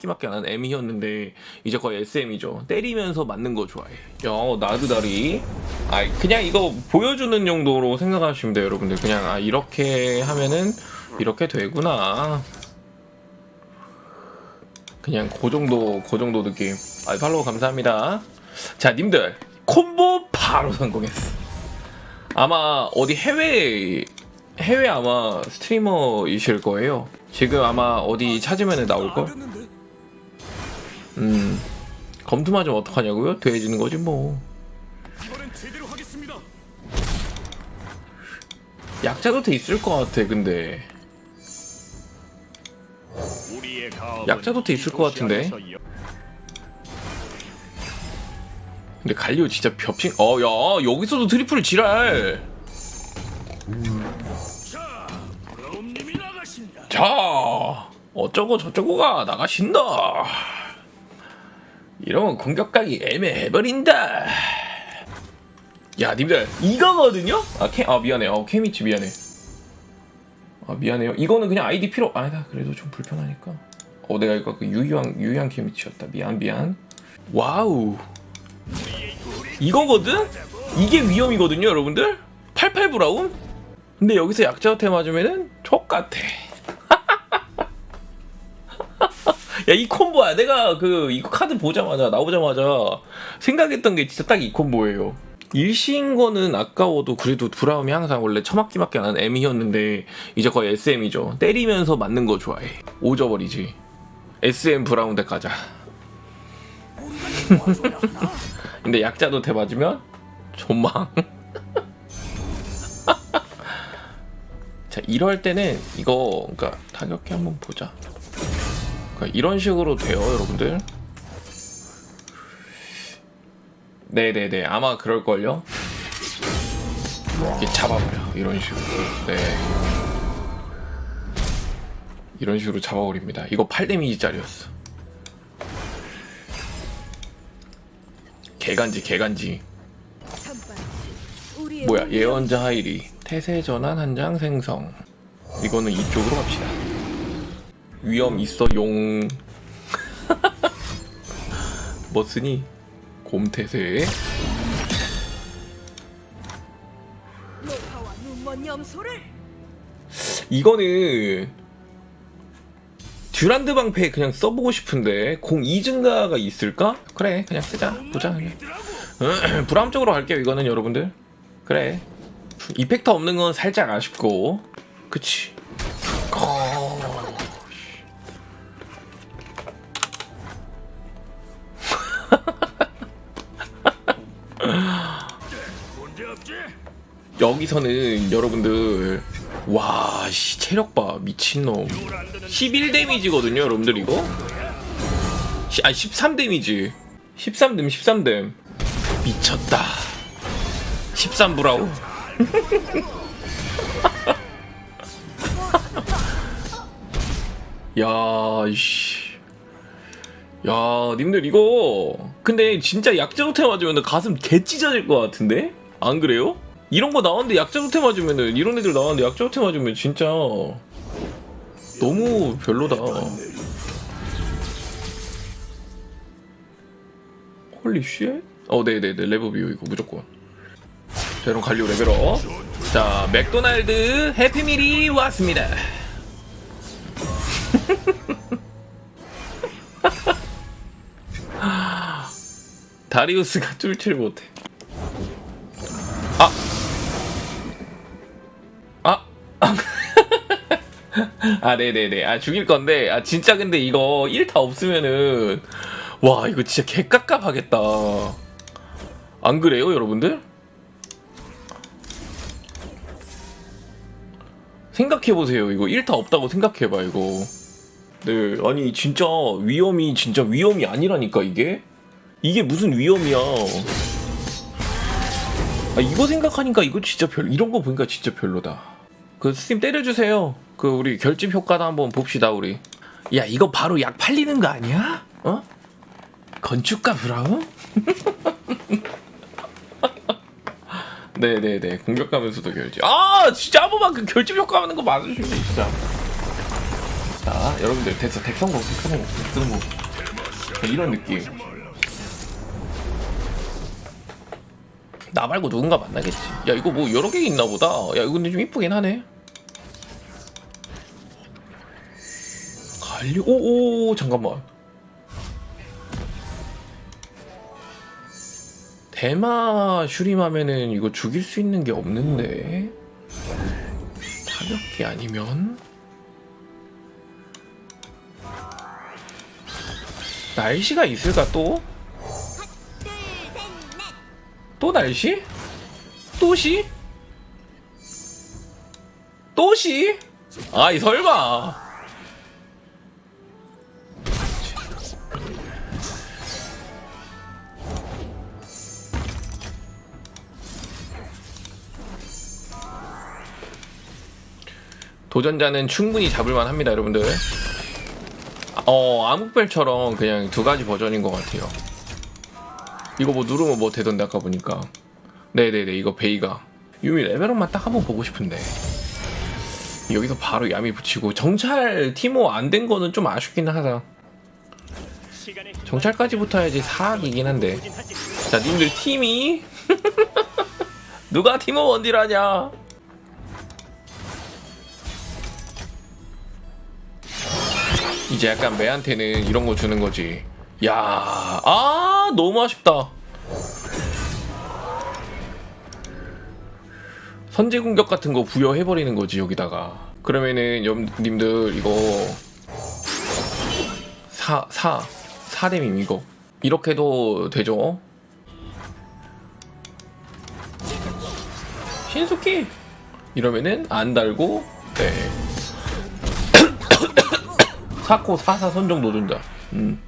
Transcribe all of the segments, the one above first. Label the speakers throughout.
Speaker 1: 끼밖에 안 하는 M이었는데 이제 거의 SM이죠. 때리면서 맞는 거 좋아해. 야 나드다리. 아 그냥 이거 보여주는 용도로 생각하시면 돼요, 여러분들. 그냥 아 이렇게 하면은 이렇게 되구나. 그냥 그 정도 그 정도 느낌. 아 팔로우 감사합니다. 자 님들 콤보 바로 성공했어. 아마 어디 해외 해외 아마 스트리머이실 거예요. 지금 아마 어디 찾으면 나올 걸. 음 검투만 좀 어떡하냐고요? 돼지는 거지 뭐. 약자도 돼 있을 것 같아 근데 약자도 돼 있을 것 같은데. 근데 갈리오 진짜 벽신 어야 여기서도 트리플 지랄.
Speaker 2: 자
Speaker 1: 어쩌고 저쩌고가 나가신다 이러면 공격각이 애매해버린다. 야 님들 이거거든요? 아, 캠, 아 미안해 어 케미치 미안해. 아 미안해요. 이거는 그냥 아이디 필요 아니다. 그래도 좀 불편하니까. 어 내가 이거 그 유희왕 유희왕 케미치였다. 미안 미안. 와우. 이거거든? 이게 위험이거든요 여러분들? 88 브라운? 근데 여기서 약자한테 맞으면은 족같아 야 이 콤보야. 내가 그 이거 카드 보자마자 나오자마자 생각했던 게 진짜 딱 이 콤보예요. 일시인 거는 아까워도 그래도 브라움이 항상 원래 처맞기밖에 안 하는 M이었는데 이제 거의 SM이죠. 때리면서 맞는 거 좋아해. 오져버리지. SM 브라운 덱 가자. 근데 약자도 대 맞으면 존망. 자 이럴 때는 이거 그러니까 타격기 한번 보자 그러니까? 이런 식으로 돼요 여러분들. 네네네. 아마 그럴걸요? 이렇게 잡아버려. 이런 식으로. 네. 이런 식으로 잡아버립니다. 이거 8데미지짜리였어. 개간지 개간지. 뭐야? 예언자 하이리. 태세 전환 한 장 생성. 이거는 이쪽으로 갑시다 위험 있어 용. 뭐 쓰니 곰태세. 이거는 듀란드 방패 그냥 써보고 싶은데 공 2증가가 있을까? 그래 그냥 쓰자. 보자 그냥. 브라움 쪽으로 갈게요 이거는 여러분들. 그래. 이펙트 없는 건 살짝 아쉽고. 그치 여기서는 여러분들 와 씨 체력 봐 미친놈. 11 데미지거든요 여러분들 이거? 시, 아니 13 데미지. 13댐 13댐. 미쳤다. 13 브라우 야 이씨. 야 님들 이거. 근데 진짜 약자도태 맞으면 가슴 개 찢어질 것 같은데? 안 그래요? 이런 거 나왔는데 약자도태 맞으면은 이런 애들 나왔는데 약자도태 맞으면 진짜 너무 별로다. 홀리 쉣? 어 네네네. 레버비오 이거 무조건. 자 그럼 갈리오 레벨업. 자 맥도날드 해피밀이 왔습니다. 다리우스가 뚫질 못해 아 네네네. 아 죽일 건데 아 진짜 근데 이거 1타 없으면은 와 이거 진짜 개깝깝 하겠다. 안 그래요 여러분들? 생각해보세요. 이거 1타 없다고 생각해봐 이거. 네 아니 진짜 위험이 진짜 위험이 아니라니까 이게? 이게 무슨 위험이야? 아 이거 생각하니까 이거 진짜 별 이런 거 보니까 진짜 별로다. 그 스팀 때려주세요 그 우리 결집 효과도 한번 봅시다 우리. 야 이거 바로 약 팔리는 거 아니야? 어? 건축가 브라운? 네네네 공격하면서도 결집. 아 진짜 한 번만 그 결집 효과 하는 거 맞으시면 진짜. 자 여러분들 됐어. 덱성공 덱성공 덱성공 이런 느낌. 나 말고 누군가 만나겠지. 야 이거 뭐 여러 개 있나 보다. 야 이거 근데 좀 이쁘긴 하네 갈리 오오 잠깐만 대마 슈림하면은 이거 죽일 수 있는 게 없는데 타격기 아니면 날씨가 있을까 또? 또 날씨? 또시? 또시? 아이 설마 도전자는 충분히 잡을만 합니다 여러분들. 어 암흑별처럼 그냥 두 가지 버전인 것 같아요. 이거 뭐 누르면 뭐 되던데 아까 보니까. 네네네 이거 베이가. 유미 레벨업만 딱 한번 보고 싶은데. 여기서 바로 야미 붙이고 정찰 티모 안 된 거는 좀 아쉽긴 하다. 정찰까지 붙어야지 사악이긴 한데. 자 님들 팀이? 누가 티모 원딜 하냐 이제 약간 매한테는 이런 거 주는 거지. 야, 아 너무 아쉽다. 선제 공격 같은 거 부여해 버리는 거지 여기다가. 그러면은 여러분님들 이거 사 사 사뎀임 이거 이렇게도 되죠? 신수키 이러면은 안 달고 네. 사코 사사 선 정도 준다. 음.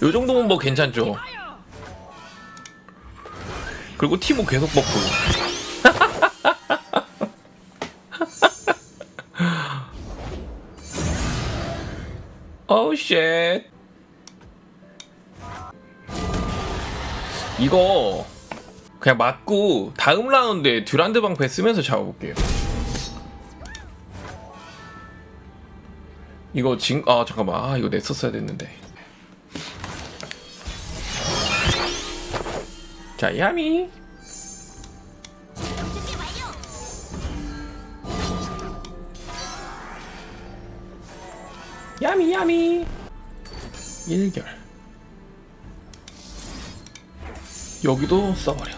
Speaker 1: 요 정도면 뭐 괜찮죠. 그리고 티모 계속 먹고. 어우 쉣. 이거 그냥 맞고 다음 라운드에 듀란드 방패 쓰면서 잡아볼게요. 이거 진, 아, 잠깐만. 아, 이거 냈었어야 됐는데. 자, 야미. 야미, 야미. 일결. 여기도 써버려.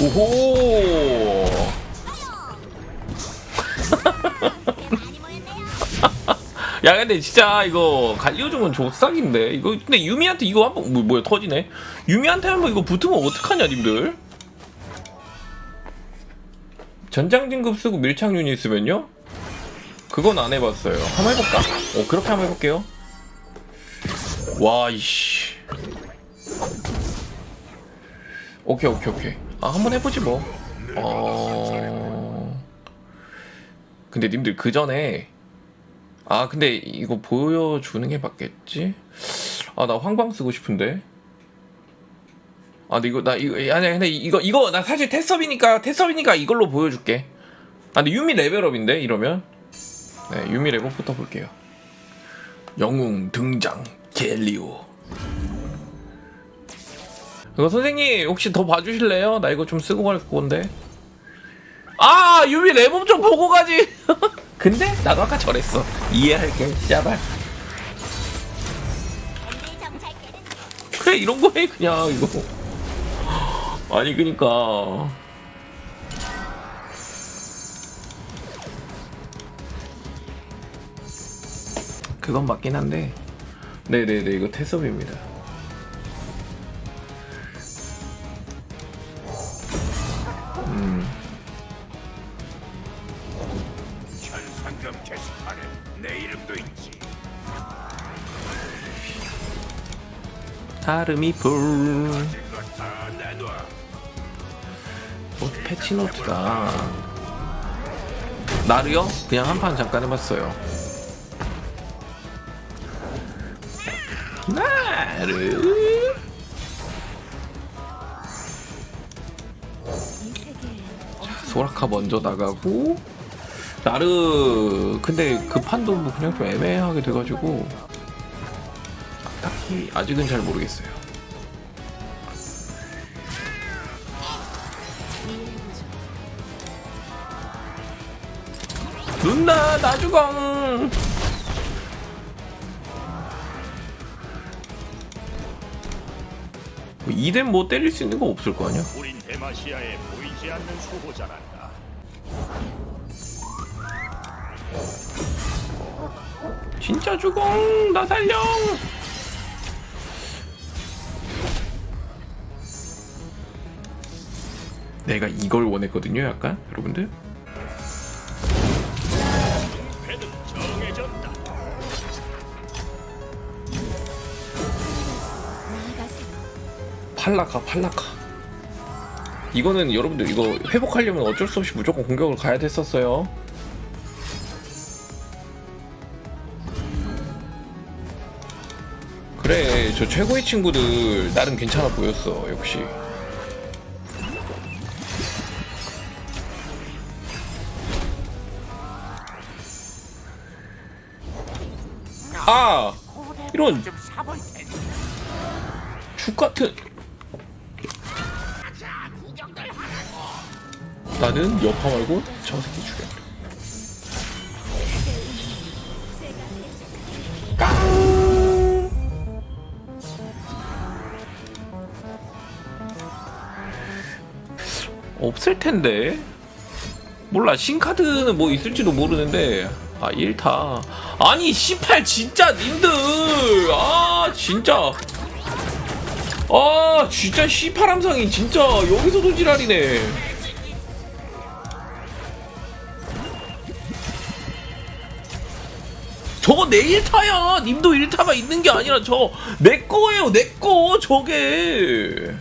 Speaker 1: 오호! 야 근데 진짜 이거 갈리오종은 조싹인데. 이거 근데 유미한테 이거 한번 뭐, 뭐야 터지네? 유미한테 한번 이거 붙으면 어떡하냐 님들? 전장 진급 쓰고 밀착 유닛 쓰면요? 그건 안 해봤어요. 한번 해볼까? 어 그렇게 한번 해볼게요. 와 이씨. 오케이 오케이 오케이. 아 한번 해보지 뭐. 어... 근데 님들 그 전에 아 근데 이거 보여주는 게 맞겠지? 아 나 황방 쓰고 싶은데. 아 근데 이거 나 이거 아니 근데 이거 이거 나 사실 테스업이니까 테스업이니까 이걸로 보여줄게. 아 근데 유미 레벨업인데 이러면 네 유미 레벨업부터 볼게요. 영웅 등장 갤리오. 이거 선생님 혹시 더 봐주실래요? 나 이거 좀 쓰고 갈 건데. 아 유미 레벨업 좀 보고 가지. 근데 나도 아까 저랬어. 이해할게. 씨발. 그래 이런 거 해 그냥 이거. 아니 그니까. 그건 맞긴 한데. 네네네 이거 태섭입니다. 다름이 불. 어, 패치노트다. 나르요? 그냥 한 판 잠깐 해봤어요. 나르. 소라카 먼저 나가고 나르 근데 그 판도 뭐 그냥 좀 애매하게 돼가지고 아직은 잘 모르겠어요. 누나 나 죽어. 뭐 이덴 뭐 때릴 수 있는 거 없을 거 아니야?
Speaker 2: 우린 데마시아에 보이지 않는 수호자란다.
Speaker 1: 진짜 죽어 나 살려 내가 이걸 원했거든요 약간? 여러분들. 팔라카 팔라카 이거는 여러분들 이거 회복하려면 어쩔 수 없이 무조건 공격을 가야 됐었어요. 그래 저 최고의 친구들 나름 괜찮아 보였어 역시 아 이런. 죽 같은. 나는 여파 말고 저 새끼 죽여. 깡! 없을 텐데. 몰라 신카드는 뭐 있을지도 모르는데 아 1타. 아니 18 진짜 님들. 아 진짜. 아 진짜 시파람상이 진짜 여기서도 지랄이네. 저거 내 1타야. 님도 1타가 있는 게 아니라 저내 거예요 내 거 저게